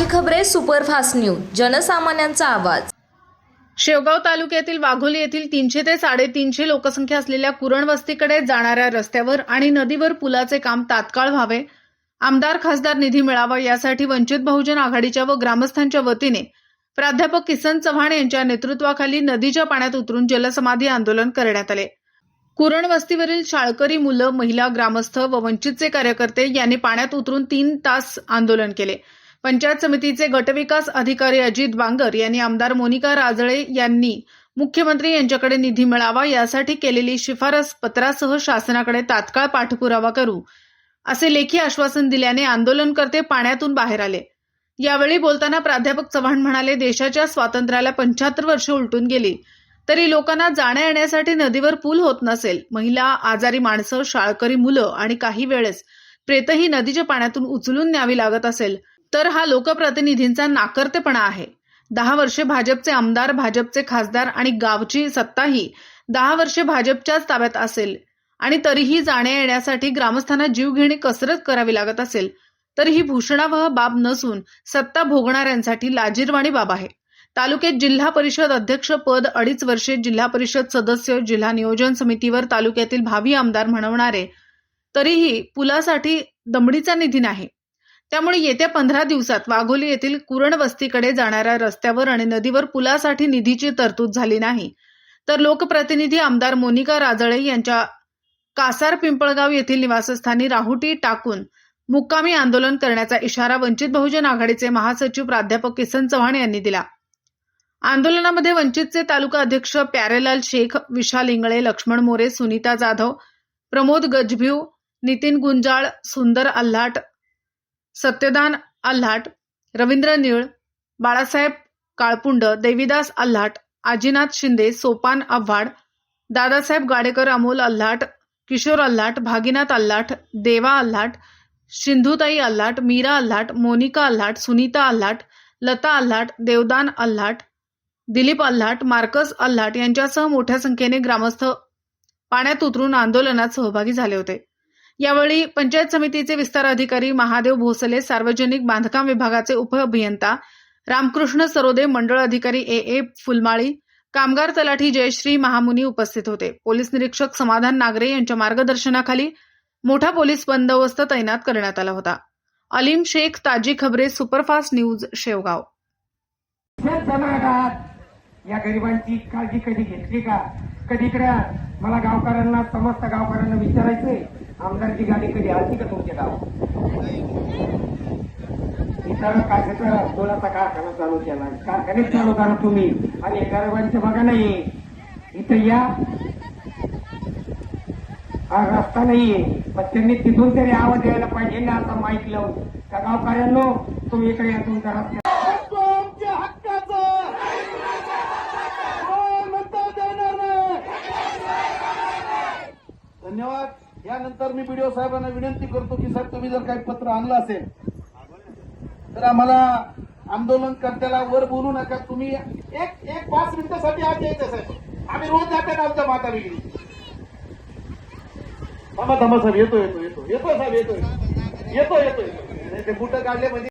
Express superfast news जनसामान्यांचा आवाज. शेवगाव तालुक्यातील वाघोली येथील तीनशे ते साडेतीनशे लोकसंख्या असलेल्या कुरण वस्तीकडे जाणाऱ्या रस्त्यावर आणि नदीवर पुलाचे काम तात्काळ व्हावे. आमदार खासदार निधी मिळावा यासाठी वंचित बहुजन आघाडीच्या व ग्रामस्थांच्या वतीने प्राध्यापक किसन चव्हाण यांच्या नेतृत्वाखाली नदीच्या पाण्यात उतरून जलसमाधी आंदोलन करण्यात आले. कुरण वस्तीवरील शाळकरी मुलं महिला ग्रामस्थ व वंचितचे कार्यकर्ते यांनी पाण्यात उतरून तीन तास आंदोलन केले. पंचायत समितीचे गटविकास अधिकारी अजित बांगर यांनी आमदार मोनिका राजळे यांनी मुख्यमंत्री यांच्याकडे निधी मिळावा यासाठी केलेली शिफारस पत्रासह शासनाकडे तात्काळ पाठपुरावा करू असे लेखी आश्वासन दिल्याने आंदोलनकर्ते पाण्यातून बाहेर आले. यावेळी बोलताना प्राध्यापक चव्हाण म्हणाले देशाच्या स्वातंत्र्याला पंच्याहत्तर वर्ष उलटून गेली. तरी लोकांना जाण्या येण्यासाठी नदीवर पूल होत नसेल. महिला आजारी माणसं शाळकरी मुलं आणि काही वेळेस प्रेतही नदीच्या पाण्यातून उचलून न्यावी लागत असेल. तर हा लोकप्रतिनिधींचा नाकर्तेपणा आहे. दहा वर्षे भाजपचे आमदार भाजपचे खासदार आणि गावची सत्ताही दहा वर्षे भाजपच्याच ताब्यात असेल. आणि तरीही जाण्या येण्यासाठी ग्रामस्थांना जीवघेणी कसरत करावी लागत असेल तर ही भूषणावह बाब नसून सत्ता भोगणाऱ्यांसाठी लाजीरवाणी बाब आहे. तालुक्यात जिल्हा परिषद अध्यक्ष पद अडीच वर्षे जिल्हा परिषद सदस्य जिल्हा नियोजन समितीवर तालुक्यातील भावी आमदार म्हणवणारे तरीही पुलासाठी दमडीचा निधी नाही. त्यामुळे येत्या पंधरा दिवसात वाघोली येथील कुरण वस्तीकडे जाणाऱ्या रस्त्यावर आणि नदीवर पुलासाठी निधीची तरतूद झाली नाही. तर लोकप्रतिनिधी आमदार मोनिका राजळे यांच्या कासार पिंपळगाव येथील निवासस्थानी राहुटी टाकून मुक्कामी आंदोलन करण्याचा इशारा वंचित बहुजन आघाडीचे महासचिव प्राध्यापक किसन चव्हाण यांनी दिला. आंदोलनामध्ये वंचितचे तालुका अध्यक्ष प्यारेलाल शेख विशाल इंगळे लक्ष्मण मोरे सुनीता जाधव प्रमोद गजभिव नितीन गुंजाळ सुंदर आल्हाट सत्यदान आल्हाट रवींद्र निळ बाळासाहेब काळपुंड देवीदास आल्हाट आजीनाथ शिंदे सोपान आव्हाड दादासाहेब गाडेकर अमोल आल्हाट किशोर आल्हाट भागीनाथ आल्हाट देवा आल्हाट सिंधुताई आल्हाट मीरा आल्हाट मोनिका आल्हाट सुनीता आल्हाट लता आल्हाट देवदान आल्हाट दिलीप आल्हाट मार्कस आल्हाट यांच्यासह मोठ्या संख्येने ग्रामस्थ पाण्यात उतरून आंदोलनात सहभागी झाले होते. यावेळी पंचायत समितीचे विस्तार अधिकारी महादेव भोसले सार्वजनिक बांधकाम विभागाचे उपअभियंता रामकृष्ण सरोदे मंडळ अधिकारी ए ए फुलमाळी कामगार तलाठी जयश्री महामुनी उपस्थित होते. पोलीस निरीक्षक समाधान नागरे यांच्या मार्गदर्शनाखाली मोठा पोलीस बंदोबस्त तैनात करण्यात आला होता. अलीम शेख ताजी खबरे सुपरफास्ट न्यूज शेवगाव. या गरिबांची काळजी कधी घेतली का? कधी मला गावकऱ्यांना समस्त गावकऱ्यांना विचारायचंय आमदारची गाडी कधी आली का तुमच्या गावात? इतर काशाचा सोलाचा कारखाना चालू केला. कारखानेच चालू करा तुम्ही. आणि या बघा नाही. इथं या. हा रस्ता नाहीये पण त्यांनी तिथून तरी आवाज यायला पाहिजे ना आता माईक लावून. का गावकऱ्यांनो तुम्ही इकडे या तुमच्या रस्त्यात धन्यवाद. यानंतर मी बीडीओ साहेबांना विनंती करतो की साहेब तुम्ही जर काही पत्र आणलं असेल तर आम्हाला आंदोलनकर्त्याला वर बोलू नका. तुम्ही एक एक पाच मिनिटासाठी आज यायचं साहेब. आम्ही रोज जातात आमच्या माता बिगडी थांबा थांबा साहेब. येतो येतो येतो येतो साहेब येतो येतो येतो येतो नाही, ते बुट काढले म्हणजे